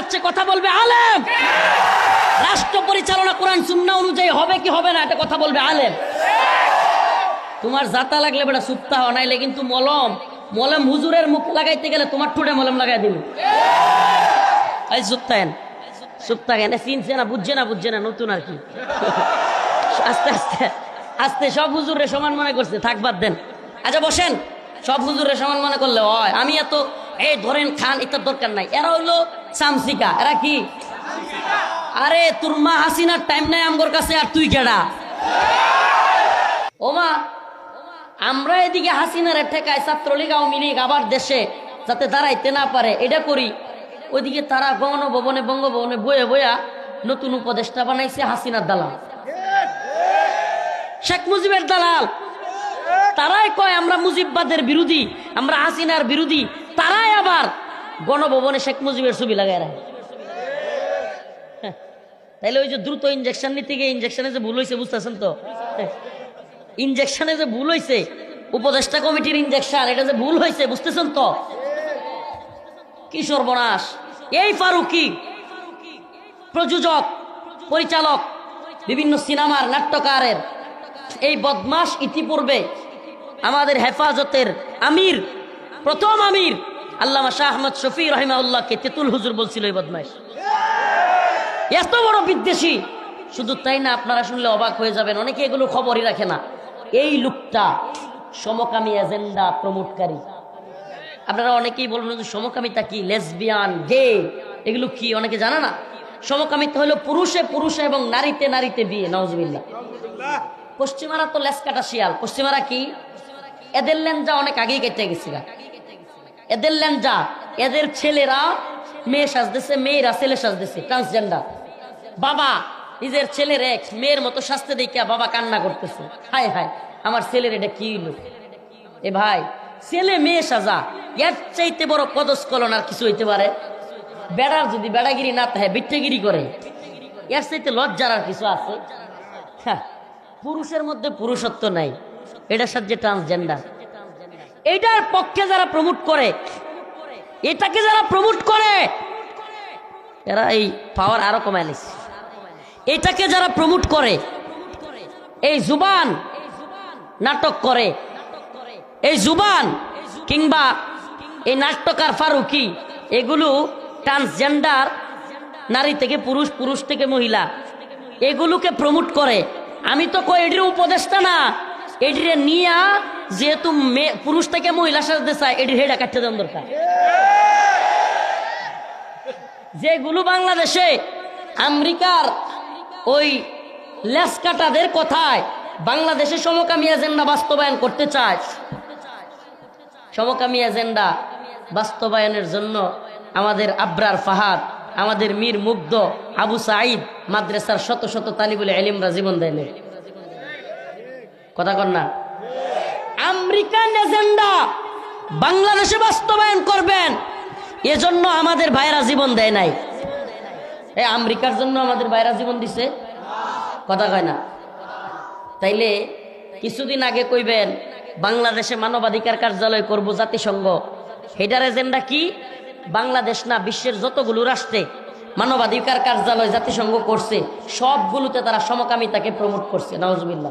যাচ্ছে, কথা বলবে আলেম। রাষ্ট্র পরিচালনা কোরআন সুন্না অনুযায়ী হবে কি হবে না, এটা কথা বলবে আলেম। তোমার জাতা লাগলে বেটা সুপ্তা হওয়া নাইলে কিন্তু মলম। মলম হুজুরের মুখ লাগাইতে গেলে তোমার ঠোঁটে মলম লাগাই দিল। এই সুপ্তায়ন সুপ্তায়ন চিনছে না, বুঝছে না বুঝছে না, নতুন আর কি। আস্তে আস্তে আস্তে সব হুজুরে সমান মনে করছে। থাক বাদ দেন। আচ্ছা বসেন। সব হুজুরে সমান মনে করলে হয়। আমি এত এই ধরেন খান এটার দরকার নাই। এরা হইল সামসিকা এরা কি? আরে, তোর মা হাসিনার টাইম নাই আমগোর কাছে, আর তুই কেডা? ওমা আমরা এদিকে হাসিনার ঠেকায় ছাত্রলীগ, আওয়ামী লীগ, আবার দেশে, যাতে দাঁড়াইতে না পারে, এটা করি। ওইদিকে তারা গণভবনে, বঙ্গভবনে বয়ে বয়া নতুন উপদেষ্টা বানাইছে হাসিনার দালাল। শেখ মুজিবের দালাল। তারাই কয়, আমরা মুজিববাদের বিরোধী, আমরা হাসিনার বিরোধী। আবার গণভবনে শেখ মুজিবের ছবি লাগায় রাখে। তাইলে ওই যে দ্রুত ইঞ্জেকশন নিতে গিয়ে ইঞ্জেকশনে যে ভুল হয়েছে বুঝতেছেন তো? ইঞ্জেকশনে যে ভুল হয়েছে উপদেষ্টা কমিটির ইঞ্জেকশন এটা যে ভুল হয়েছে বুঝতেছেন তো? কি সর্বনাশ এই ফারুকি, প্রযোজক, পরিচালক, বিভিন্ন সিনেমার নাট্যকারের এই বদমাস ইতিপূর্বে আমাদের হেফাজতের আমির, প্রথম আমির আল্লামা শাহ আহমদ শফি রহিমাউল্লাহকে তেতুল হুজুর বলছিল এই বদমাস এত বড় বিদ্বেষী। শুধু তাই না, আপনারা শুনলে অবাক হয়ে যাবেন, অনেকে এগুলো খবরই রাখে না। এই লোকটা সমকামী এজেন্ডা প্রমোটকারী। আপনারা অনেকেই বলবেন যে সমকামিতা কি? Lesbian, gay? এগুলো কি? অনেকে জানে না? সমকামিতা হলো পুরুষে পুরুষে এবং নারীতে নারীতে বিয়ে নওয়াজবিল্লা পশ্চিমারা তো লেসকাটা শিয়াল। পশ্চিমারা কি? এদের ল্যাঞ্জা অনেক আগেই কেটে গেছিল এদের ল্যাংজা এদের ছেলেরা মেয়ে সাজতেছে মেয়েরা ছেলে সাজতেছে ট্রান্সজেন্ডার বাবা নিজের ছেলের এক মেয়ের মতো শাস্তে দেখিয়া বাবা কান্না করতেছে। হায় হায় আমার ছেলের এটা কি হইল? এ ভাই ছেলে মেয়ে সাজা এর চাইতে বড় কদস কলন আর কিছু হইতে পারে? বেড়ার যদি বেড়াগিরি না থাকে বিট্টেগিরি করে। এর চাইতে লজ্জার আর কিছু আছে? হ্যাঁ, পুরুষের মধ্যে পুরুষত্ব নাই। এটার সাথে ট্রান্সজেন্ডার এইটার পক্ষে যারা প্রমোট করে, এটাকে যারা প্রমোট করে, এরা এই পাওয়ার আরও কমায় নিচ্ছে এটাকে যারা প্রমোট করে, এই জুবান নাটক করে, এই জুবান কিংবা এই নাট্যকার ফারুকি, এগুলো ট্রান্সজেন্ডার নারী থেকে পুরুষ পুরুষ থেকে মহিলা, এগুলোকে প্রমোট করে। আমি তো কই এটির উপদেষ্টা না, এটিরে নিয়া যেহেতু মেয়ে পুরুষ থেকে মহিলা সাজতে চায় এটির হেডা কাটতে দেওয়ার দরকার। যেগুলো বাংলাদেশে আমেরিকার ওই লেসকাটাদের কথায় বাংলাদেশে সমকামী এজেন্ডা বাস্তবায়ন করতে চায়, সমকামী এজেন্ডা বাস্তবায়নের জন্য আমাদের আব্রার ফাহাদ, আমাদের মীর মুগ্ধ আবু সাঈদ মাদ্রাসার শত শত তালিবুল এলিমরা জীবন দেয় কথা কর না। আমেরিকান এজেন্ডা বাংলাদেশে বাস্তবায়ন করবেন, এজন্য আমাদের ভাইরা জীবন দেয় নাই। এই আমেরিকার জন্য আমাদের ভাইরা জীবন দিছে? কথা কয় না। তাইলে কিছুদিন আগে কইবেন, বাংলাদেশে মানবাধিকার কার্যালয় করব জাতিসংঘ। হেডার এজেন্ডা কি? বাংলাদেশ না, বিশ্বের যতগুলো রাষ্ট্রে মানবাধিকার কার্যালয় জাতিসংঘ করছে, সবগুলোতে তারা সমকামিতাকে প্রমোট করছে। নওয়াজবিল্লা